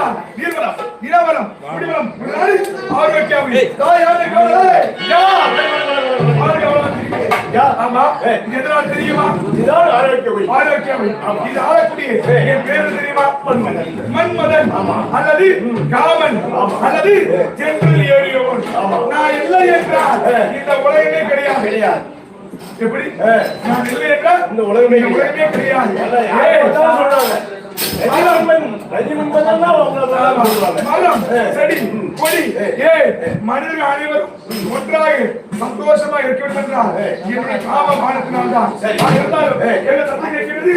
நீலா நீர்வலம் நிலவரம் குடிவலம் முதலாளி ஆரோக்கியாமி தாயாரே கவலை யா யா ஆமா இது எதனால தெரியுமா இதான் ஆரோக்கியவை ஆரோக்கியாமி இது ஆளக்கூடிய என் பேரு தெரியுமா மன்மதன் மன்மதன் அல்லது காமன் அல்லது நான் இல்லை என்றால் இந்த உலகமே கிடையாது கிடையாது எப்படி நான் இல்லை என்றால் இந்த உலகமே உலகமே கிடையாது சொல்றாங்க மனிதர்கள் அனைவரும் ஒன்றாக சந்தோஷமாக இருக்க வேண்டும் என்றால் என்னுடைய காம மானத்தினால்தான் இருந்தாலும் எங்க தந்தை இருக்கிறது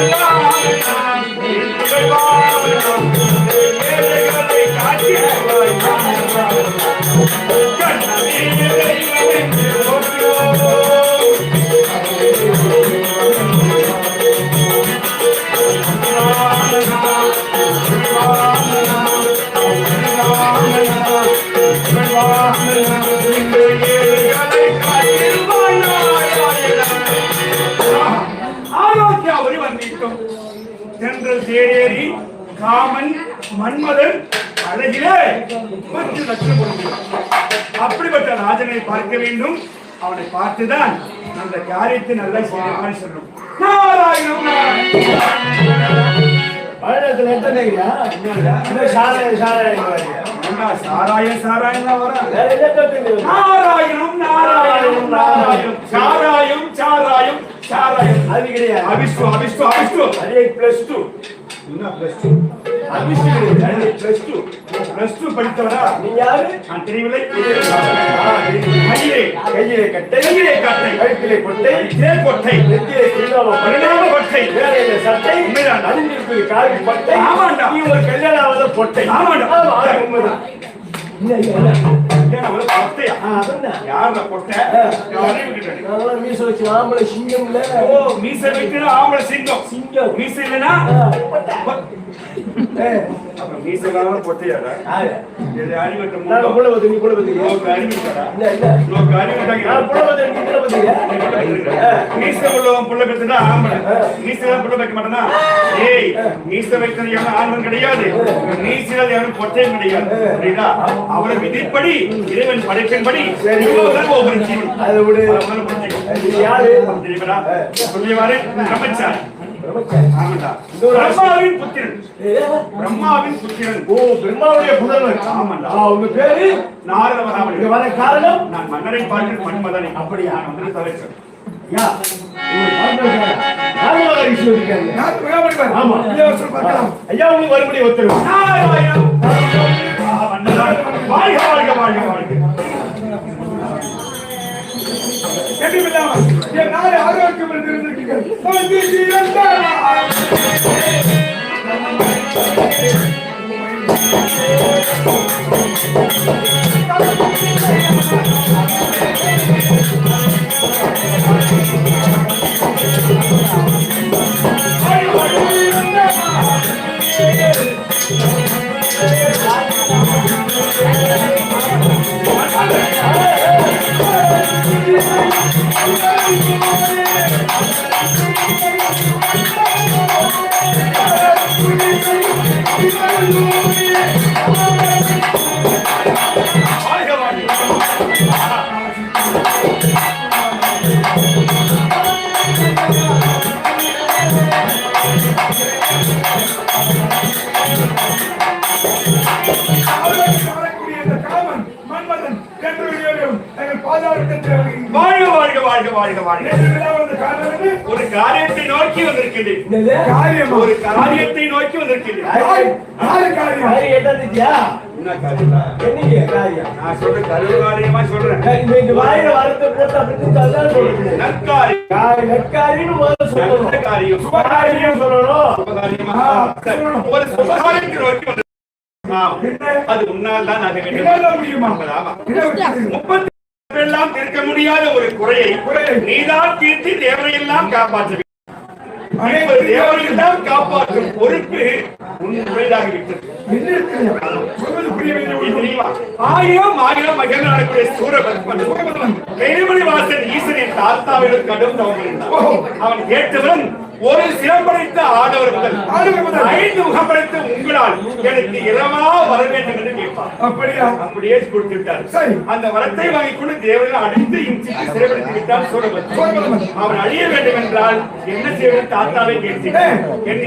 oh Thank you. Kaman Manmadhan அழகிலே. பத்து லட்சம் கொடுக்கிறான். அப்படிப்பட்ட ராஜனை பார்க்க வேண்டும். அவனை பார்த்துதான் அந்த காரியத்தை நல்லா செய்ய சொல்லணும். பழத்துல எத்தனையா இன்னும் சாராயம் சாராயம் சாராயம் நாராயணம் நாராயணம் நாராயணம். சாராயம் சாராயம் சாராயம். அது கிடையாது. அபிஷ்டு அபிஷ்டு அபிஷ்டு அதே பிளஸ் டூ என்ன plus two plus two plus two படித்தவரா நீ யாரு? நான் தெரியவில்லை. கையிலே கையிலே கட்டை கையிலே கட்டை. கழுத்திலே கொட்டை கையிலே கொட்டை நெத்தியிலே கிரீடாவ பரிணாம கொட்டை வேலையில சட்டை. உண்மைதான். அணிந்திருப்பது காவி பட்டை. ஆமாண்டா. நீ ஒரு கல்யாணாவத பொட்டை. ஆமாண்டா. ஆமா, உண்மைதான் மீச வச்சு ஆம்பளை சிங்கம்ல ஓ மீசை வைக்கிற ஆம்பளை சிங்கம். சிங்கம். மீசை இல்லைன்னா இது நான் நீ இல்ல, இல்ல. நான் உள்ளவன் புள்ள ஆம்பளை. புள்ள வைக்க மாட்டானா? ஏய் மீச வைக்கிறது எவனும் ஆண்மன் கிடையாது. மீசில் எவனும் பொட்டையும் கிடையாது. புரியுதா? அவரை விதிப்படி இறைவன் படைப்பின்படி ஒவ்வொரு ஜீவன். அதை விடு. இது யாரு? தெரியுமாடா? சொல்லியவாறு பிரம்மச்சாரி பிரம்மாவின் புத்திரன் பிரம்மாவின் புத்திரன் ஓ, பிரம்மாவுடைய புதல்வன். ஆமாண்டா. ஆ, உங்க பேரு நாரத வர காரணம் நான் மன்னரை பார்த்து மன்மதனை அப்படியா? வந்து தவிர்க்கிறேன் யா. ஆமா. ஐயா உங்களுக்கு மறுபடியும் ஒத்துருவோம் என் நாடு ஆரோக்கியம் என்று இருந்திருக்கிறீர்கள். வந்து வாழ்க வாழ்க வாழ்க வாழ்க வாழ்க? ஒரு காரியத்தை நோக்கி வந்திருக்கின்றேன் காரியமா? ஒரு காரியத்தை நோக்கி காரியம்? என்ன காரியம்டா? நான் சொல்ற கருவு காரியமா சொல்றேன். நற்காரியம் நல்ல காரியம். சுபகாரியம் சொல்லணும். சுபகாரியமா? ஒரு சுபகாரியத்தை நோக்கி அது உன்னால் தான் என்னால முடியுமா? முப்பத்தி எல்லாம் தீர்க்க முடியாத ஒரு குறையை நீதான் தீர்த்து தேவரையெல்லாம் காப்பாற்ற வேண்டும். இப்போது தான் காப்பாற்றும் பொறுப்பு தெரியுமா? ஆயிரம் ஆயிரம் மகன் நடக்கூடிய சூரபத்மன் பெருமணி வாசன் ஈசனின் தாத்தாவிடம் கடும் அவன் கேட்டவன் ஒரு சிறப்படைத்த ஆடவர் முதல். ஐந்து முகம் படைத்த உங்களால் எனக்கு இரவா வர வேண்டும் என்று கேட்பான் அப்படியா? அப்படியே கொடுத்து விட்டார் சரி. அந்த வரத்தை வாங்கிக் கொண்டு தேவனை அடித்து இன்சிட்டு சிறைப்படுத்தி விட்டார் சூரபத்மன். அவன் அழிய வேண்டும் என்றால் என்ன செய்வது தாத்தாவை கேட்டேன் என்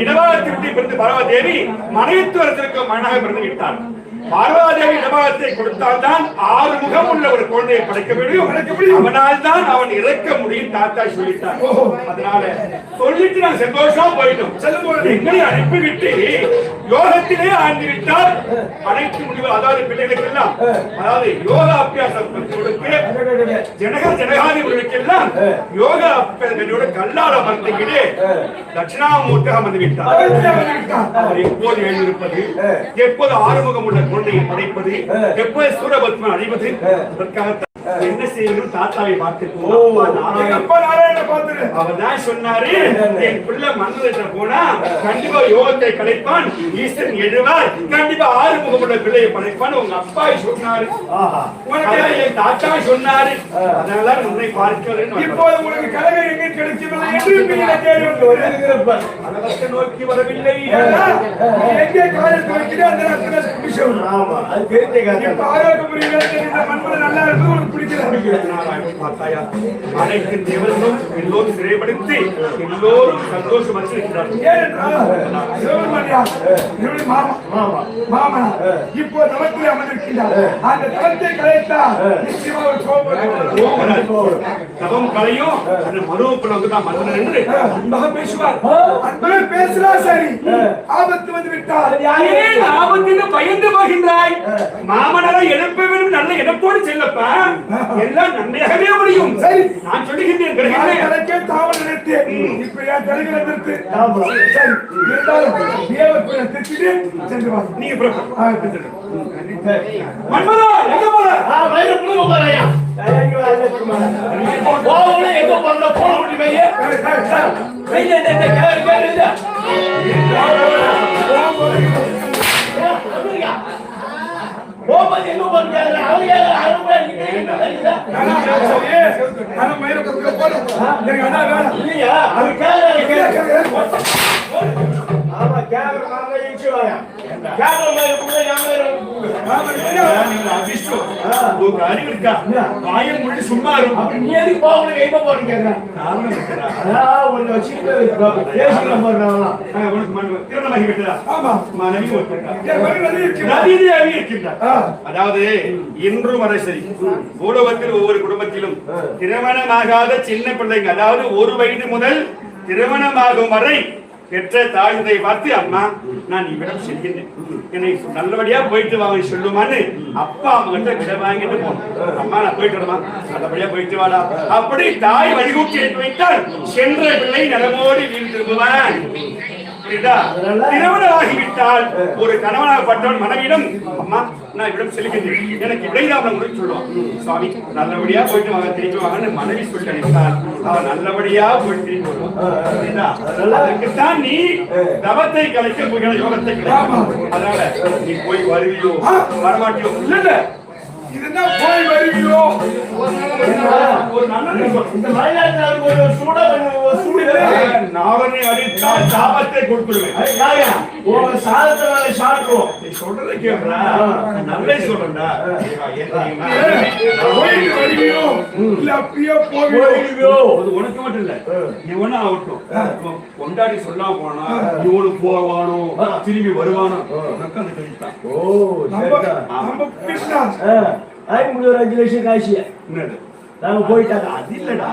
விட்டு பிறந்து பரவாதேவி மனைவித்துவரத்திற்கு மகனாக பிறந்து விட்டார் பார்வாதேவி இடபாகத்தை கொடுத்தால்தான் ஆறு முகம் உள்ள ஒரு குழந்தையை படைக்க முடியும். அவனால் தான் அவன் இறக்க முடியும் தாத்தா சொல்லிட்டார். அதனால சொல்லிட்டு நான் சந்தோஷமா போயிட்டோம். எங்களை அனுப்பிவிட்டு யோகத்திலே ஆண்டு விட்டால் அனைத்து முடிவு அதாவது பிள்ளைகளுக்கு எல்லாம் அதாவது யோகா அபியாசம் ஜனக ஜனகாதிபதிகளுக்கு எல்லாம் யோகா அபியாசங்களோட கல்லால மரத்துக்கிலே தட்சிணாமூர்த்தி அமர்ந்து விட்டார் எப்போது எழுந்திருப்பது? எப்போது ஆறுமுகம் உள்ள குழந்தையை படைப்பது எப்போது சூரபத்மன் அழிவது? அதற்காக என்ன செய்யணும்? தாத்தாவை பார்த்து எங்க அப்பா நாராயணனை. பார்த்துரு. அவர் தான் சொன்னாரு என் பிள்ளை மன்னர்கிட்ட போனா கண்டிப்பா யோகத்தை கலைப்பான் ஈஸ்வரன் எழுவார். கண்டிப்பா ஆறு முகமுள்ள பிள்ளையை படைப்பான். உங்க அப்பா சொன்னாரு. என் தாத்தா சொன்னாரு. அதனால உன்னை பார்க்கிறேன் இப்போது உங்களுக்கு கலவை எங்கே கிடைக்கவில்லை என்று நோக்கி வரவில்லை. எங்கே காரியத்தை வைக்கிறோ அந்த ஆரோக்கிய மண்புல நல்லா இருக்கு. உனக்கு பிடிக்கல பார்த்தாயா அனைத்து தேவர்களும் எல்லோரும் சிறைப்படுத்தி எல்லோரும் சந்தோஷம் மாமா இப்போ தவத்தில் அமர்ந்திருக்கிறார் அந்த தவத்தை கலைத்தால் தவம் கலையும் அந்த மருவப்புல தான் மன்னன் என்று அன்பாக பேசுவார் சரி ஆபத்து வந்து விட்டால் ஆபத்துக்கு பயந்து போகின்றாய் மாமனரை எழுப்ப வேண்டும் நல்ல இடத்தோடு செல்லப்பா. எல்லாம் நன்மையாகவே முடியும். சரி. நான் சொல்லுகின்றேன் கலைக்கே தாவல் நிறுத்து இப்ப என் தலைகளை நிறுத்து? சரி இருந்தாலும் சென்று வா. நீங்க. மன்மதா எங்க. நானா, சரி, நானா மயிரை கொத்துக்க போறேன். எனக்கு அதான் வேணும். ஆமா, இல்லையா? நீங்க அதிர்ஷ்டம். உங்க அறிவு இருக்கா? வாயம் மொழி சும்மா இருக்கும் காரணம் இருக்கிறா ஆ, உனக்கு மன- திருமணமாகி விட்டதா? ஆமா. மனைவி ஒருத்தருக்கா? என் மகன் வந்து இருக்கிறார். நதிதேவி இருக்கின்றார் ஆ. அதாவது இன்று வரை சரி. பூலோகத்தில் ஒவ்வொரு குடும்பத்திலும் திருமணமாகாத சின்ன பிள்ளைங்க அதாவது ஒரு வயது முதல் திருமணமாகும் வரை பெற்ற தாழ்ந்தை பார்த்து அம்மா நான் இவ்விடம் செல்கின்றேன். என்னை நல்லபடியா போயிட்டு வாங்க சொல்லுமான்னு அப்பா அம்மா கிட்ட விட வாங்கிட்டு போனோம் அம்மா நான் போயிட்டு வரமா நல்லபடியா போயிட்டு வாடா. அப்படி தாய் வழிகூட்டி எடுத்து வைத்தால் சென்ற பிள்ளை நலமோடு வீடு திரும்புவான். புரியுதா? திருமணமாகிவிட்டால் ஒரு கணவனாகப்பட்டவன் மனைவியிடம் அம்மா நான் இவ்விடம் செல்கின்றேன். எனக்கு இடையிலாமல் முடிச்சு சொல்லுவான் சுவாமி நல்லபடியா போயிட்டு வாங்க திரும்பி வாங்கன்னு மனைவி சொல்லி அனுப்பினார் அவன் நல்லபடியா போயிட்டு திரும்பி வருவான் புரியுதா? அதற்குத்தான் நீ தவத்தை கலைக்க யோகத்தை கலைக்க அதனால நீ போய் வருவியோ வரமாட்டியோ இல்ல. இதுதான் போய் ஒரு நல்ல இந்த ஒரு சூட நாவனை அடித்தால் சாபத்தை கொடுத்துருவேன். உங்க சாதத்தை நாங்க சாப்பிடுவோம். நீ சொல்றதை கேட்கிறா நல்லே வருவியோ இல்ல அப்படியே போவியோ அது உனக்கு மட்டும் இல்ல. இவனும் ஆகட்டும். கொண்டாடி சொல்லாம போனா இவனு போவானோ? திரும்பி வருவானோ? உனக்கு அந்த கழித்தான் நம்ம கிருஷ்ணா आहे मुलं रेग्युलेशन काय शिया नाही. நாங்க போயிட்டாங்க. அது இல்லடா.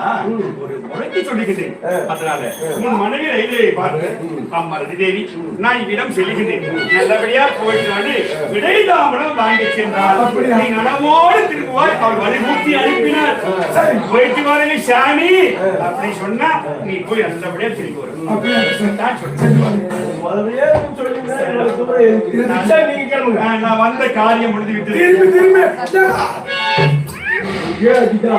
ஒரு முறைக்கு சொல்லுகிறேன் அதனால உன் மனைவி ரயில்வே பாரு அம்மா தேவி நான் இவ்விடம் செல்லுகிறேன் நல்லபடியா போயிட்டு விடைதாமலம் வாங்கி சென்றால்? நீ நனவோடு திரும்புவாய். அவர் வலிமூர்த்தி அனுப்பினார். போயிட்டு வாருங்க சாமி அப்படி சொன்னா நீ போய் நல்லபடியா திரும்பி வரும். நீங்க கிளம்புங்க நான் வந்த காரியம் முடிந்து விட்டது திரும்பி. திரும்பி ஏன் அடிக்கிறா?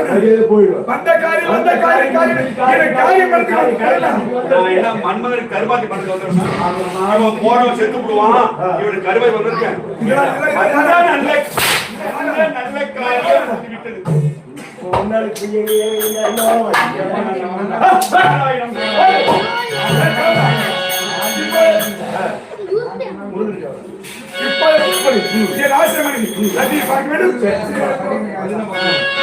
அப்படியே போயிடுவேன் வந்த காரியம் வந்த காரியம் காரியம் காரியம் நான் மன்மதன் கருவாத்தி படத்துல அவன் போறவன் செத்து போடுவான் இவனுக்கு கருவாய் வந்திருக்கேன் நல்ல நல்ல காரியம் விட்டது ஆசிரமணி ஆசிரமணி என்ன பார்க்க வேண்டும்